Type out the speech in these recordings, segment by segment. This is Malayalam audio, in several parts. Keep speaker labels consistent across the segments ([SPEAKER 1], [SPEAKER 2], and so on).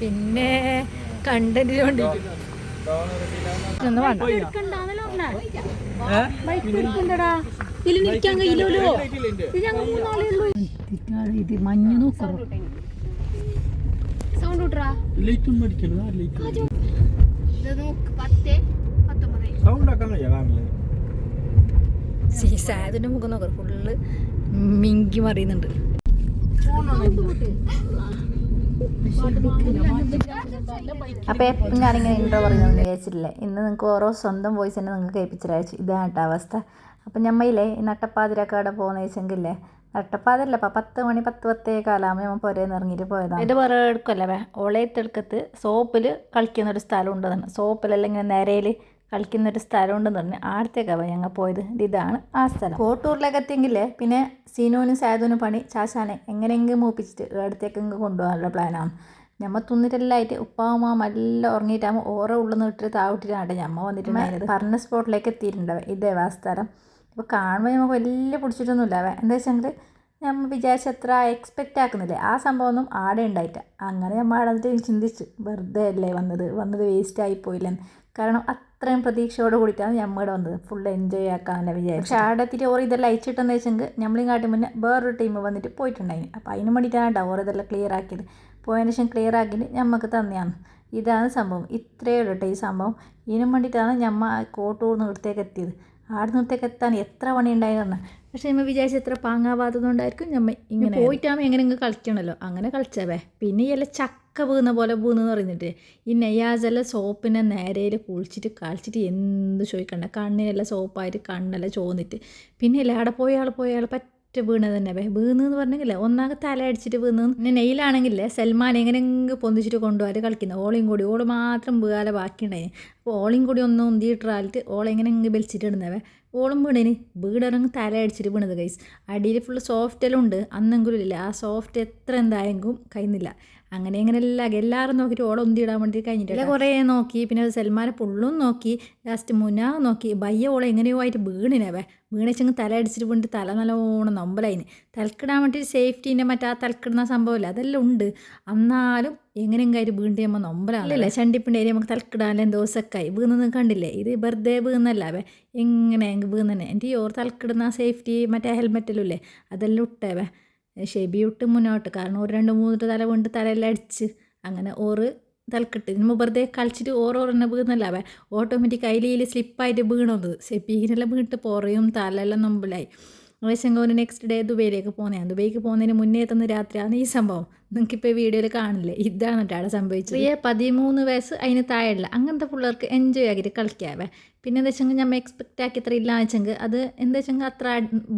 [SPEAKER 1] പിന്നെ കണ്ടന്റിന് വേണ്ടി. ഇത് മഞ്ഞ്
[SPEAKER 2] സൗണ്ട്
[SPEAKER 3] ലൈറ്റും മേടിക്കണം ലൈറ്റ്
[SPEAKER 2] നോക്ക്
[SPEAKER 3] സൗണ്ട്
[SPEAKER 1] സീസായതിന്റെ മുഖം നോക്കാം ഫുള്ള് മിങ്കി മറിയുന്നുണ്ട്. അപ്പോൾ എപ്പം ഞാനിങ്ങനെ ഇൻട്രോ പറയുന്നത് വിചാരിച്ചിട്ടില്ലേ. ഇന്ന് നിങ്ങൾക്ക് ഓരോ സ്വന്തം വോയിസ് തന്നെ നിങ്ങൾക്ക് കേൾപ്പിച്ചിരാച്ചു ഇതാണ് കേട്ടോ അവസ്ഥ. അപ്പം ഞമ്മയില്ലേ ഈ നട്ടപ്പാതിരൊക്കെ അവിടെ പോകുന്ന വെച്ചെങ്കിലേ നട്ടപ്പാതിരല്ല അപ്പം പത്ത് മണി പത്ത് പത്തേ കാലാകുമ്പോൾ നമ്മൾ പുരേന്ന് ഇറങ്ങിയിട്ട് പോയതാണ് ഇത് വേറെ എടുക്കല്ലേ ഓളയത്തെടുക്കത്ത് സോപ്പിൽ കളിക്കുന്ന ഒരു സ്ഥലം ഉണ്ടെന്ന്. സോപ്പിലെല്ലാം ഇങ്ങനെ നിരയിൽ കളിക്കുന്ന ഒരു സ്ഥലം ഉണ്ടെന്ന് പറഞ്ഞ് ആടത്തേക്കാണ് ഞങ്ങൾ പോയത്. ഇതാണ് ആ സ്ഥലം. കോട്ടൂരിലേക്ക് എത്തിയെങ്കിലേ പിന്നെ സീനോനും സാധുവിനും പണി ചാശാനെ എങ്ങനെയെങ്കിലും മൂപ്പിച്ചിട്ട് അടുത്തേക്ക് ഇങ്ങ് കൊണ്ടുപോകാനുള്ള പ്ലാനാണ്. ഞമ്മ തിന്നിട്ടെല്ലായിട്ട് ഉപ്പാവുമ്പോൾ നല്ല ഉറങ്ങിയിട്ടാകുമ്പോൾ ഓരോ ഉള്ളിൽ നിന്ന് ഇട്ടിട്ട് താവിട്ടിട്ടാണ് ഞമ്മ വന്നിട്ടുണ്ടായിരുന്നത്. പറഞ്ഞ സ്പോട്ടിലേക്ക് എത്തിയിട്ടുണ്ടാവേ ഇതേ ആ സ്ഥലം. അപ്പോൾ കാണുമ്പോൾ നമുക്ക് വലിയ പിടിച്ചിട്ടൊന്നുമില്ല. എന്താ വെച്ചെങ്കിൽ നമ്മൾ വിചാരിച്ച അത്ര എക്സ്പെക്റ്റ് ആക്കുന്നില്ലേ. ആ സംഭവം ഒന്നും ആടെ ഉണ്ടായിട്ട് അങ്ങനെ നമ്മൾ ആടെ വന്നിട്ട് ചിന്തിച്ചു വെറുതെ അല്ലേ വന്നത്? വന്നത് വേസ്റ്റ് ആയി പോയില്ലെന്ന്. കാരണം അത്രയും പ്രതീക്ഷയോട് കൂടിയിട്ടാണ് ഇവിടെ വന്നത്. ഫുൾ എൻജോയ് ആക്കാനല്ല വിചാരിച്ചു പക്ഷേ അവിടെ എത്തിയിട്ട് ഓർ ഇതെല്ലാം അയച്ചിട്ടെന്ന് വെച്ചെങ്കിൽ ഞമ്മളും കാട്ടി മുന്നേ വേറൊരു ടീം വന്നിട്ട് പോയിട്ടുണ്ടായിന്. അപ്പോൾ അതിന് വേണ്ടിയിട്ടാണ് ഡോർ ഇതെല്ലാം ക്ലിയർ ആക്കിയത്. പോയതിന് ശേഷം ക്ലിയർ ആക്കിയിട്ട് ഞമ്മക്ക് തന്നെയാണ്. ഇതാണ് സംഭവം. ഇത്രയേ ഉള്ളൂ ഈ സംഭവം. ഇതിനും വേണ്ടിയിട്ടാണ് ഞമ്മ കോട്ടൂർ നിർത്തേക്ക് എത്തിയത്. ആട് നിവൃത്തേക്ക് എത്താൻ എത്ര പണി ഉണ്ടായിരുന്നു പക്ഷെ നമ്മൾ വിചാരിച്ച എത്ര പാങ്ങാവാത്തതുകൊണ്ടായിരിക്കും ഞമ്മ ഇങ്ങനെ പോയിട്ടാകുമ്പോൾ എങ്ങനെ ഇങ്ങ് കളിക്കണമല്ലോ അങ്ങനെ കളിച്ചവേ പിന്നെ ഈ ചക്ക വീണ പോലെ വീണെന്ന് പറയുന്നിട്ട് ഈ നെയ്യാസെല്ലാം സോപ്പിനെ നേരയിൽ കുളിച്ചിട്ട് കളിച്ചിട്ട് എന്ത് ചോദിക്കണ്ട. കണ്ണിനെല്ലാം സോപ്പായിട്ട് കണ്ണെല്ലാം ചോന്നിട്ട്. പിന്നെ ഇല്ല അവിടെ പോയ ആൾ പോയ ആൾ പറ്റ വീണത് തന്നെ വേ. വീണെന്ന് പറഞ്ഞെങ്കിലേ ഒന്നാകെ തല അടിച്ചിട്ട് വീണ്. പിന്നെ നെയ്യിലാണെങ്കിലേ സൽമാൻ എങ്ങനെയെങ്കിലും പൊന്തിച്ചിട്ട് കൊണ്ടുപോകാറ് കളിക്കുന്നത് ഓളയും കൂടി. ഓൾ മാത്രം വീകാലെ ബാക്കിയുണ്ടായി അപ്പോൾ ഓളയും കൂടി ഒന്ന് ഉന്തിയിട്ടാലിട്ട് ഓളെങ്ങനെയെങ്കിലും വലിച്ചിട്ടിടുന്നവേ ഓളും വീണിന്. വീടിറങ്ങി തല അടിച്ചിട്ട് വീണത് കൈസ് അടിയിൽ ഫുള്ള് സോഫ്റ്റെല്ലാം ഉണ്ട്. അന്നെങ്കിലും ഇല്ല. ആ സോഫ്റ്റ് എത്ര എന്തായെങ്കിലും കഴിയുന്നില്ല അങ്ങനെ അങ്ങനെ എല്ലാം എല്ലാവരും നോക്കിയിട്ട് ഓളം ഇടാൻ വേണ്ടി കഴിഞ്ഞിട്ടില്ല കുറേ നോക്കി. പിന്നെ സൽമാനെ പുള്ളും നോക്കി. ലാസ്റ്റ് മുന നോക്കി. ബയ്യ ഓളെ എങ്ങനെയോ ആയിട്ട് വീണിനവേ. വീണിച്ചെങ്കിൽ തല അടിച്ചിട്ട് വീണിട്ട് തല നല്ലോണം നമ്പലതിന് തലക്കിടാൻ വേണ്ടിയിട്ട് സേഫ്റ്റീന്റെ മറ്റേ ആ തലക്കിടുന്ന സംഭവമില്ല. അതെല്ലാം ഉണ്ട്. എന്നാലും എങ്ങനെയും കാര്യം വീണ്ടും നമ്മൾ ചണ്ടിപ്പിന്റെ ഏരിയ നമുക്ക് തലക്കിടാൻ ദിവസമൊക്കെ വീണെന്ന് കണ്ടില്ലേ? ഇത് വെറുതെ വീന്നല്ല അവ എങ്ങനെ വീണന്നെ? എന്റെ ഈ ഓർ തലക്കിടുന്ന സേഫ്റ്റി മറ്റേ ഹെൽമെറ്റെല്ലാം ഇല്ലേ? അതെല്ലാം ഇട്ടേവേ ഷെബി ഇട്ട് മുന്നോട്ട്. കാരണം ഒരു രണ്ട് മൂന്നിട്ട് തല വീണ്ട് തലയെല്ലാം അടിച്ച്. അങ്ങനെ ഓറ് തലക്കിട്ട് നമ്മൾ വെറുതെ കളിച്ചിട്ട് ഓരോരെണ്ണം വീന്നല്ലാവേ ഓട്ടോമാറ്റിക് കയ്യിൽ സ്ലിപ്പായിട്ട് വീണത്. സെപ്പീനെല്ലാം വീണിട്ട് പുറയും തലയെല്ലാം നമ്പിലായി. വൈശങ്കോന് നെക്സ്റ്റ് ഡേ ദുബൈയിലേക്ക് പോകുന്നതാണ് ദുബൈക്ക് പോകുന്നതിന് മുന്നേ എത്തുന്ന രാത്രിയാണ് ഈ സംഭവം. നിങ്ങൾക്കിപ്പോൾ വീഡിയോയിൽ കാണില്ലേ? ഇതാണ് കേട്ടോ അവിടെ സംഭവിച്ചത്. ഈ പതിമൂന്ന് വയസ്സ് അതിന് താഴെയുള്ള അങ്ങനത്തെ പിള്ളേർക്ക് എൻജോയ് ആക്കിയിട്ട് കളിക്കാവേ. പിന്നെ എന്താ വെച്ചെങ്കിൽ നമ്മൾ എക്സ്പെക്റ്റ് ആക്കി ഇത്ര ഇല്ല വെച്ചെങ്കിൽ അത് എന്താ വെച്ചെങ്കിൽ അത്ര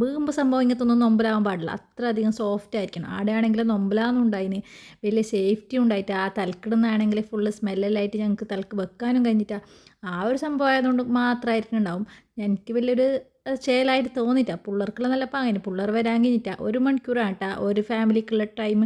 [SPEAKER 1] വീകുമ്പോൾ സംഭവം ഇങ്ങനത്തെ ഒന്നും നൊമ്പലാവാൻ പാടില്ല. അത്ര അധികം സോഫ്റ്റ് ആയിരിക്കണം. ആടെയാണെങ്കിൽ നൊമ്പലാന്നും ഉണ്ടായിന്. വലിയ സേഫ്റ്റി ഉണ്ടായിട്ട് ആ തലക്കിടുന്നാണെങ്കിൽ ഫുള്ള് സ്മെല്ലെല്ലായിട്ട് ഞങ്ങൾക്ക് തലക്ക് വെക്കാനും കഴിഞ്ഞിട്ടാ. ആ ഒരു സംഭവം ആയതുകൊണ്ട് മാത്രമായിരിക്കും ഉണ്ടാവും. എനിക്ക് വലിയൊരു ചേലായിട്ട് തോന്നിയിട്ടാ. പിള്ളേർക്കുള്ള നല്ല പാങ്ങിന് പിള്ളേർ വരാൻ കഴിഞ്ഞിട്ടാ. ഒരു മണിക്കൂറാട്ടാ ഒരു ഫാമിലിക്കുള്ള ടൈം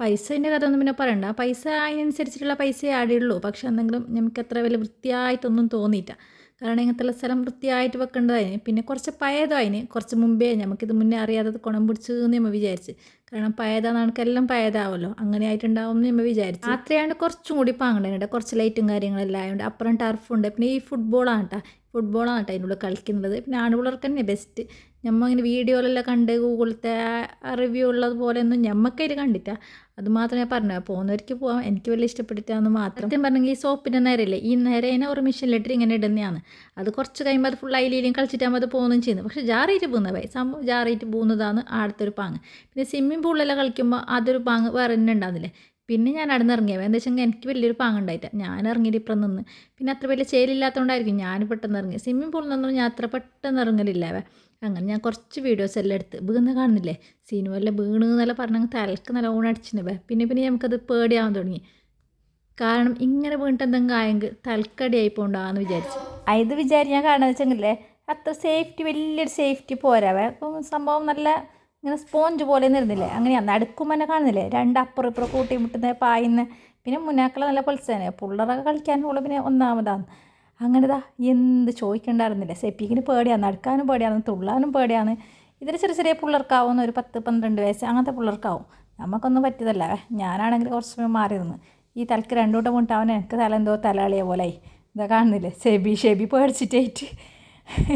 [SPEAKER 1] പൈസേന്റെ കഥ ഒന്നും പിന്നെ പറയണ്ട. പൈസ അതിനനുസരിച്ചിട്ടുള്ള പൈസയെ ആടെയുള്ളൂ പക്ഷെ എന്തെങ്കിലും നമുക്ക് അത്ര വലിയ വൃത്തിയായിട്ടൊന്നും തോന്നിയിട്ട. കാരണം ഇങ്ങനത്തെ സ്ഥലം വൃത്തിയായിട്ട് വെക്കേണ്ടതായിന് പിന്നെ കുറച്ച് പഴയതായിന്. കുറച്ച് മുമ്പേ നമുക്കിത് മുന്നേ അറിയാത്തത് കുണം പിടിച്ചു എന്ന് നമ്മൾ വിചാരിച്ച്. കാരണം പയതാണ് എല്ലാം പയതാവല്ലോ അങ്ങനെ ആയിട്ടുണ്ടാവും എന്ന് നമ്മൾ വിചാരിച്ചു. രാത്രിയായതുകൊണ്ട് കുറച്ചും കൂടി പാങ്ങണ്ടേ കുറച്ച് ലൈറ്റും കാര്യങ്ങളെല്ലാം ആയതുകൊണ്ട് അപ്പുറം ടർഫുണ്ട് പിന്നെ ഈ ഫുട്ബോളാണ് കേട്ടോ ഫുട്ബോളാണ് കേട്ടോ അതിനുള്ള കളിക്കുന്നത്. പിന്നെ ആണുപിള്ളേർക്ക് തന്നെ ബെസ്റ്റ് ഞമ്മ ഇങ്ങനെ വീഡിയോയിലെല്ലാം കണ്ട് ഗൂഗിളത്തെ റിവ്യൂ ഉള്ളത് പോലെ ഒന്നും ഞമ്മക്കതിൽ കണ്ടിട്ടാ അത് മാത്രമേ പറഞ്ഞു. പോകുന്നവർക്ക് പോകാം എനിക്ക് വലിയ ഇഷ്ടപ്പെട്ടിട്ടാന്ന് മാത്രം. സത്യം പറഞ്ഞെങ്കിൽ ഈ സോപ്പിന്റെ നേരമില്ലേ ഈ നേരെ അതിനെ ഒരു മെഷീനിലിട്ട് ഇങ്ങനെ ഇടുന്നതാണ്. അത് കുറച്ച് കഴിയുമ്പോൾ അത് ഫുൾ അതിലേലും കളിച്ചിട്ടാകുമ്പോൾ അത് പോകുന്നതും ചെയ്യുന്നത് പക്ഷേ ജാറിയിട്ട് പോകുന്നവേ സംഭവം ജാറിയിട്ട് പോകുന്നതാണ് ആടത്തെ ഒരു പാങ്ങ്. പിന്നെ സ്വിമ്മിംഗ് പൂളിലെല്ലാം കളിക്കുമ്പോൾ അതൊരു പാങ്ങ് വേറെ തന്നെ ഉണ്ടാകുന്നില്ലേ പിന്നെ ഞാൻ അവിടെ നിന്ന് ഇറങ്ങിയത് എന്താ വെച്ചാൽ എനിക്ക് വലിയൊരു പാങ്ങുണ്ടായിട്ട് ഞാൻ ഇറങ്ങിയിട്ട് ഇപ്പം നിന്ന്. പിന്നെ അത്ര വലിയ ചേലില്ലാത്തതുകൊണ്ടായിരിക്കും ഞാൻ പെട്ടെന്ന് ഇറങ്ങി. സ്വിമ്മിംഗ് പൂളിൽ നിന്നും ഞാൻ അത്ര പെട്ടെന്ന് ഇറങ്ങലില്ലാവേ അങ്ങനെ ഞാൻ കുറച്ച് വീഡിയോസ് എല്ലാം എടുത്ത്. വീണ് കാണുന്നില്ലേ? സിനിമയിലെ വീണ് എന്നെല്ലാം പറഞ്ഞാൽ തലക്ക് നല്ല ഓണടിച്ചിട്ടുവേ പിന്നെ പിന്നെ നമുക്കത് പേടിയാവാൻ തുടങ്ങി. കാരണം ഇങ്ങനെ വീണിട്ട് എന്തെങ്കിലും ആയെങ്കിൽ തൽക്കടിയായി പോണ്ടാന്ന് വിചാരിച്ചു. ഇത് വിചാരിച്ച് ഞാൻ കാണുന്നത് വെച്ചെങ്കിലേ അത്ര സേഫ്റ്റി വലിയൊരു സേഫ്റ്റി പോരാവേ സംഭവം നല്ല ഇങ്ങനെ സ്പോഞ്ച് പോലെ ഇരുന്നില്ലേ? അങ്ങനെയാണ് തന്നെ കാണുന്നില്ലേ? രണ്ട് അപ്പുറം ഇപ്പുറം കൂട്ടി മുട്ടുന്ന പായുന്ന. പിന്നെ മുന്നാക്കളെ നല്ല പൊളിച്ചതന്നെ കളിക്കാൻ കളിക്കാനുള്ള പിന്നെ ഒന്നാമതാണ് അങ്ങനെതാ എന്ത് ചോദിക്കണ്ടായിരുന്നില്ല? സെപ്പിക്കിന് പേടിയാണ് നടക്കാനും പേടിയാണ് തുള്ളാനും പേടിയാണ് ഇതിൽ ചെറിയ ചെറിയ പിള്ളേർക്കാവുന്ന ഒരു പത്ത് പന്ത്രണ്ട് വയസ്സ് അങ്ങനത്തെ പിള്ളേർക്കാവും. നമുക്കൊന്നും പറ്റിയതല്ല. ഞാനാണെങ്കിൽ കുറച്ച് സമയം മാറി നിന്ന് ഈ തലക്ക് രണ്ടു കൂട്ടം മുട്ട എനിക്ക് തല എന്തോ തലകളിയ പോലെ ഇതാ കാണുന്നില്ലേ? ഷെബി ഷെബി പേടിച്ചിട്ടായിട്ട്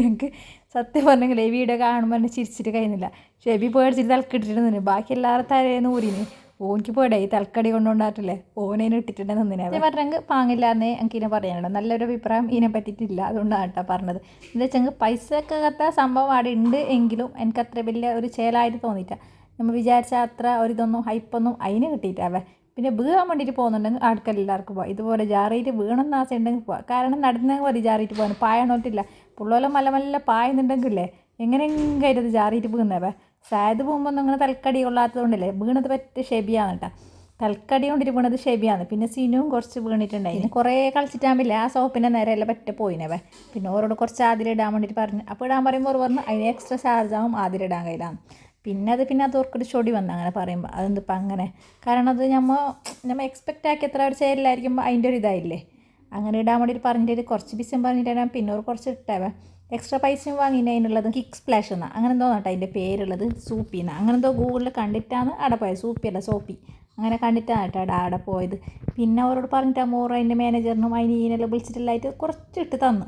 [SPEAKER 1] എനിക്ക് സത്യം പറഞ്ഞെങ്കിൽ ഈ വീഡിയോ കാണുമ്പോൾ എന്നെ ചിരിച്ചിട്ട് കഴിയുന്നില്ല. ഷെബി പേടിച്ചിട്ട് തലക്കിട്ടിട്ട് നിന്ന് ബാക്കി എല്ലാവരും തലേന്ന് ഊരിന്. ഓനിക്ക് പേടായി തലക്കടി കൊണ്ടുകൊണ്ടാട്ടില്ലേ ഓനേനെ ഇട്ടിട്ടുണ്ട് നിന്നിനെ. പറഞ്ഞെങ്കിൽ പാങ്ങില്ലാന്നേ എനിക്ക് ഇതിനെ പറയാനുള്ളൂ. നല്ലൊരു അഭിപ്രായം ഇതിനെ പറ്റിയിട്ടില്ല. അതുകൊണ്ടാണ് കേട്ടോ പറഞ്ഞത്. എന്താ വെച്ചെങ്കിൽ പൈസ ഒക്കെ സംഭവം അവിടെ ഉണ്ട് എങ്കിലും എനിക്ക് അത്ര വലിയ ഒരു ചേലായിട്ട് തോന്നിയിട്ട നമ്മൾ വിചാരിച്ച അത്ര ഒരു ഇതൊന്നും ഹൈപ്പൊന്നും അതിന് കിട്ടിയിട്ടാവേ പിന്നെ വീഴാൻ വേണ്ടിയിട്ട് പോകുന്നുണ്ടെങ്കിൽ ആൾക്കാർ എല്ലാവർക്കും പോകാം ഇതുപോലെ ജാറിയിട്ട് വീണെന്ന് ആശയുണ്ടെങ്കിൽ പോവാം. കാരണം നടന്ന മതി ജാറിയിട്ട് പോകാൻ പായണോട്ടില്ല പുള്ളോലെ മല മല്ല പായുന്നുണ്ടെങ്കിലേ എങ്ങനെയെങ്കിലും ഇത് ചാറിയിട്ട് വീകുന്നവേ സായത് പോകുമ്പോൾ അങ്ങനെ തൽക്കടി കൊള്ളാത്തതുകൊണ്ടല്ലേ വീണത് പറ്റ ഷെബിയാണ് കേട്ടോ. തൽക്കടി കൊണ്ടിട്ട് വീണത് ഷെബിയാണ് പിന്നെ സിനുവും കുറച്ച് വീണിട്ടുണ്ടായി. കുറേ കളിച്ചിട്ടാകുമ്പോൾ ആ സോപ്പിന്റെ നേരെയല്ല പറ്റ പോയിനവേ പിന്നെ ഓരോട് കുറച്ച് ആതിരിടാൻ വേണ്ടിയിട്ട് പറഞ്ഞു. അപ്പോൾ ഇടാൻ പറയുമ്പോൾ ഓർ പറഞ്ഞു അതിന് എക്സ്ട്രാ ചാർജ് ആവും ആതിരിടാൻ കയ്യിലാണ് പിന്നെ അത് പിന്നെ അത് ഓർക്കൊരു ചൊടി വന്നു അങ്ങനെ പറയുമ്പോൾ അതെന്തിപ്പോൾ അങ്ങനെ? കാരണം അത് നമ്മൾ നമ്മൾ എക്സ്പെക്റ്റ് ആക്കി എത്ര ഒരു ചേരിലായിരിക്കുമ്പോൾ അതിന്റെ ഒരു ഇതായില്ലേ? അങ്ങനെ ഇടാൻ വേണ്ടിയിട്ട് പറഞ്ഞിട്ട് കുറച്ച് പീസും പറഞ്ഞിട്ട് പിന്നെ ഒരു കുറച്ച് ഇട്ടാവേ. എക്സ്ട്രാ പൈസയും വാങ്ങിന് അതിനുള്ളത് കിക്ക് സ്പ്ലാഷ് എന്നാണ് അങ്ങനെ എന്തോ കേട്ടോ അതിന്റെ പേരുള്ളത്. സൂപ്പിന്ന് അങ്ങനെ എന്തോ ഗൂഗിളിൽ കണ്ടിട്ടാണ് അവിടെ പോയത്. സൂപ്പി അല്ല സോപ്പി അങ്ങനെ കണ്ടിട്ടാണ് കേട്ടോ അവിടെ അവിടെ പോയത്. പിന്നെ അവരോട് പറഞ്ഞിട്ട് മോറും അതിന്റെ മാനേജറിനും അതിന് ഈനെല്ലാം വിളിച്ചിട്ടില്ലായിട്ട് കുറച്ച് ഇട്ട് തന്നു.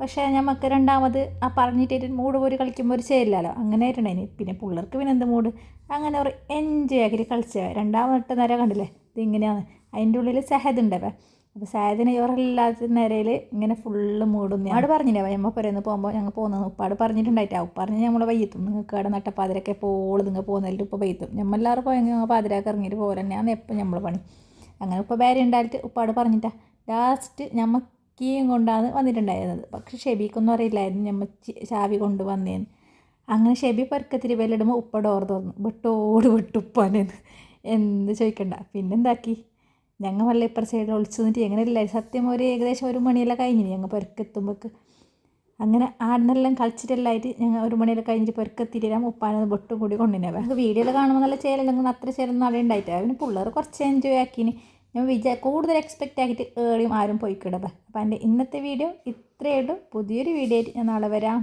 [SPEAKER 1] പക്ഷേ നമുക്ക് രണ്ടാമത് ആ പറഞ്ഞിട്ട് മൂഡ് പോയി കളിക്കുമ്പോൾ ഒരു ചേരില്ലല്ലോ. അങ്ങനെ ആയിട്ടുണ്ടായിന് പിന്നെ പിള്ളേർക്ക് പിന്നെ എന്ത് മൂഡ് അങ്ങനെ ഒരു എൻജോയ് ആക്കിയിട്ട് കളിച്ചവ. രണ്ടാമത്തെ നേരം കണ്ടില്ലേ? ഇതിങ്ങനെയാണ് അതിന്റെ ഉള്ളിൽ സഹദ് ഉണ്ടവ. അപ്പോൾ സാധന ഇവരെല്ലാത്ത നിരയിൽ ഇങ്ങനെ ഫുള്ള് മൂടും അവിടെ പറഞ്ഞില്ലേ വയ്യമ്മ പുരന്ന് പോകുമ്പോൾ ഞങ്ങൾ പോകുന്നത് ഉപ്പാട് പറഞ്ഞിട്ടുണ്ടായിട്ടാ. ഉപ്പറഞ്ഞ് നമ്മളെ വയ്യത്തും നിങ്ങൾക്ക് അവിടെ നട്ടപ്പാതിരൊക്കെ പോൾ നിങ്ങൾ പോകുന്നതിൽ ഇപ്പോൾ വയ്യത്തും നമ്മളെല്ലാവരും പോയെങ്കിൽ ഞങ്ങൾ പാതിരക്ക് ഇറങ്ങിയിട്ട് പോലെ തന്നെയാണ് എപ്പോൾ നമ്മൾ പണി? അങ്ങനെ ഇപ്പോൾ വേറെ ഉണ്ടായിട്ട് ഉപ്പാട് പറഞ്ഞിട്ടാ. ലാസ്റ്റ് ഞമ്മക്കിയും കീയും കൊണ്ടാണ് വന്നിട്ടുണ്ടായിരുന്നത്. പക്ഷെ ഷെബിക്കൊന്നും അറിയില്ലായിരുന്നു ഞമ്മ ചാവി കൊണ്ട് വന്നേന്ന് അങ്ങനെ ഷെബി പരക്കത്തിരി വെല്ലിടുമ്പോൾ ഉപ്പ ഡോർ തുറന്നു. വിട്ടോട് വിട്ടുപ്പാനെന്ന് എന്ത് ചോദിക്കണ്ട. പിന്നെന്താക്കി? ഞങ്ങൾ വല്ല ഇപ്പുറ സൈഡിൽ ഒളിച്ചു നിന്നിട്ട് എങ്ങനെയല്ല? സത്യം ഒരു ഏകദേശം ഒരു മണിയെല്ലാം കഴിഞ്ഞിന് ഞങ്ങൾ പുരക്കെത്തുമ്പോൾക്ക് അങ്ങനെ ആടിനെല്ലാം കളിച്ചിട്ടെല്ലാമായിട്ട് ഞങ്ങൾ ഒരു മണിയെല്ലാം കഴിഞ്ഞിട്ട് പെരക്കെത്തിയിട്ട് ഉപ്പാനത് ബൊട്ടും കൂടി കൊണ്ടുതന്നെ നമുക്ക് വീഡിയോയിൽ കാണുമ്പോൾ നല്ല ചേലെല്ലാം അത്ര ചേലൊന്നും അവിടെ ഉണ്ടായിട്ട് അവന് പിള്ളേർ കുറച്ച് എൻജോയ് ആക്കിന്. ഞാൻ വിചാ കൂടുതൽ എക്സ്പെക്റ്റ് ആക്കിയിട്ട് ഏളിയും ആരും പോയിക്കിടപ്പം അപ്പം എന്റെ ഇന്നത്തെ വീഡിയോ ഇത്രയേ ഉള്ളൂ. പുതിയൊരു വീഡിയോ ആയിട്ട് ഞാൻ നാളെ വരാം.